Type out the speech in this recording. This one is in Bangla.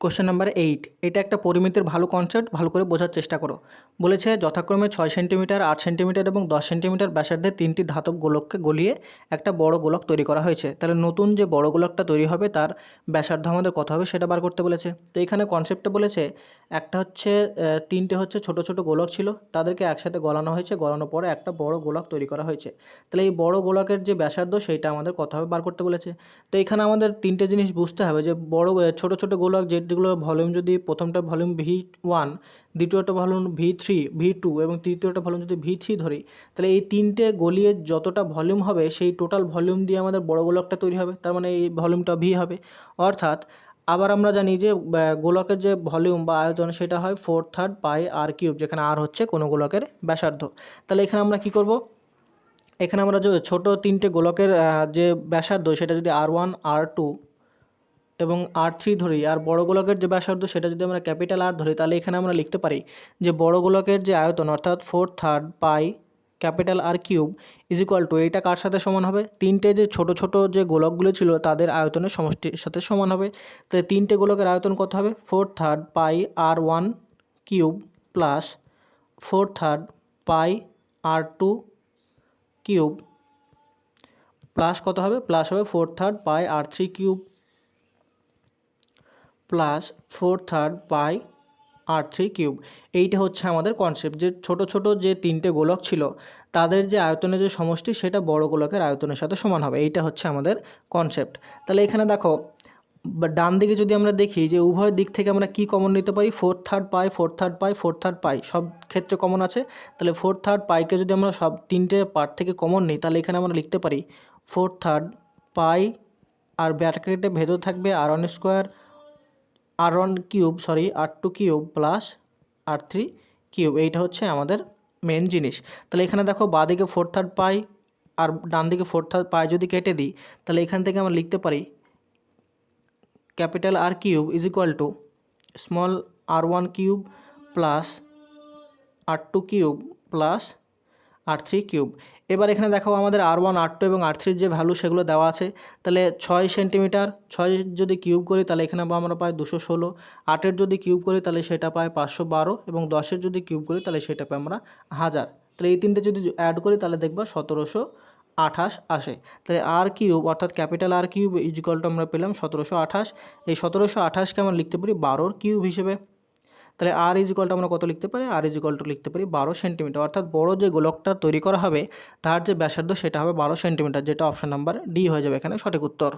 কোশ্চেন নাম্বার এইট এটা একটা পরিমিতির ভালো কনসেপ্ট ভালো করে বোঝার চেষ্টা করো। বলেছে, যথাক্রমে ছয় সেন্টিমিটার আট সেন্টিমিটার এবং দশ সেন্টিমিটার ব্যাসার্ধে তিনটি ধাতব গোলককে গলিয়ে একটা বড় গোলক তৈরি করা হয়েছে। তাহলে নতুন যে বড় গোলকটা তৈরি হবে, তার ব্যাসার্ধ আমাদের কত হবে সেটা বার করতে বলেছে। তো এখানে কনসেপ্টটা বলেছে একটা হচ্ছে তিনটে হচ্ছে ছোট ছোট গোলক ছিল, তাদেরকে একসাথে গলানো হয়েছে, গলানোর পরে একটা বড় গোলক তৈরি করা হয়েছে। তাহলে এই বড় গোলকের যে ব্যাসার্ধ সেইটা আমাদের কত হবে বার করতে বলেছে। তো এখানে আমাদের তিনটে জিনিস বুঝতে হবে যে, বড় ছোট ছোট গোলক যেগুলো ভলিউম যদি প্রথমটা ভলিউম ভি ওয়ান দ্বিতীয়টা volume V three V two এবং তৃতীয়টা ভলিউম যদি ভি থ্রি ধরি, তাহলে এই তিনটে গলিয়ে যতটা ভলিউম হবে, সেই টোটাল ভলিউম দিয়ে আমাদের বড় গোলকটা তৈরি হবে, তার মানে এই ভলিউমটা ভি হবে। অর্থাৎ আবার আমরা জানি যে গোলকের যে ভলিউম বা আয়তন সেটা হয় four third pi R cube যেখানে আর হচ্ছে কোনো গোলকের ব্যাসার্ধ। তাহলে এখানে আমরা কি করব? এখানে আমরা যে ছোট তিনটে গোলকের যে ব্যাসার্ধ, সেটা যদি আর ওয়ান আর টু এবং আর থ্রি ধরি, আর বড় গোলকের যে ব্যাসার্ধ, সেটা যদি আমরা ক্যাপিটাল আর ধরি, তাহলে এখানে আমরা লিখতে পারি যে বড় গোলকের যে আয়তন, অর্থাৎ four third pi capital R cube is equal to এইটা কার সাথে সমান হবে? তিনটে যে ছোট ছোট যে গোলকগুলো ছিল তাদের আয়তনের সমষ্টির সাথে সমান হবে। তাই তিনটে গোলকের আয়তন কত হবে? Four third pi R one cube plus four third pi R two cube plus কত হবে? প্লাস হবে four third pi R three cube plus four third pi R three cube এইটা হচ্ছে আমাদের কনসেপ্ট যে ছোট ছোট যে তিনটে গোলক ছিল, তাদের যে আয়তনের যে সমষ্টি সেটা বড় গোলকের আয়তনের সাথে সমান হবে, এইটা হচ্ছে আমাদের কনসেপ্ট তাহলে এখানে দেখো ডান দিকে যদি আমরা দেখি যে উভয় দিক থেকে আমরা কি কমন নিতে পারি? Four third pi four third pi four third pi সব ক্ষেত্রে কমন আছে। তাহলে ফোর থার্ড পাইকে যদি আমরা সব তিনটে পার্ট থেকে কমন নিই, তাহলে এখানে আমরা লিখতে পারি ফোর থার্ড পাই আর ব্র্যাকেটে ভেতর থাকবে R one square R one cube, sorry, R two cube plus R three cube, এইটা হচ্ছে আমাদের মেন জিনিস। তাহলে এখানে দেখো বাঁদিকে ফোর থার্ড পাই আর ডান দিকে ফোর থার্ড পাই যদি কেটে দিই, তাহলে এখান থেকে আমরা লিখতে পারি capital R cube is equal to small R one cube plus R two cube plus R three cube এবার এখানে দেখো আমাদের আর ওয়ান আর টু এবং আর থ্রির যে ভ্যালু সেগুলো দেওয়া আছে, তাহলে ছয় সেন্টিমিটার ছয় যদি কিউব করি তাহলে এখানে আমরা পাই দুশো ষোলো আটের যদি কিউব করি তাহলে সেটা পাই পাঁচশো বারো এবং দশের যদি কিউব করি তাহলে সেটা পাই আমরা হাজার। তাহলে এই তিনটে যদি অ্যাড করি তাহলে দেখবা সতেরোশো আঠাশ আসে। তাহলে আর কিউব অর্থাৎ ক্যাপিটাল আর কিউব ইজিকলটা আমরা পেলাম সতেরোশো আঠাশ। এই সতেরোশো আঠাশকে আমরা লিখতে পারি বারোর কিউব হিসেবে। তাহলে আর ইজ ইজিকলটা আমরা কত লিখতে পারি? আর ইজ ইজিকলটা লিখতে পারি বারো সেন্টিমিটার। অর্থাৎ বড় যে গোলকটা তৈরি করা হবে, তার যে ব্যাসার্ধ সেটা হবে বারো সেন্টিমিটার, যেটা অপশন নাম্বার ডি হয়ে যাবে এখানে সঠিক উত্তর।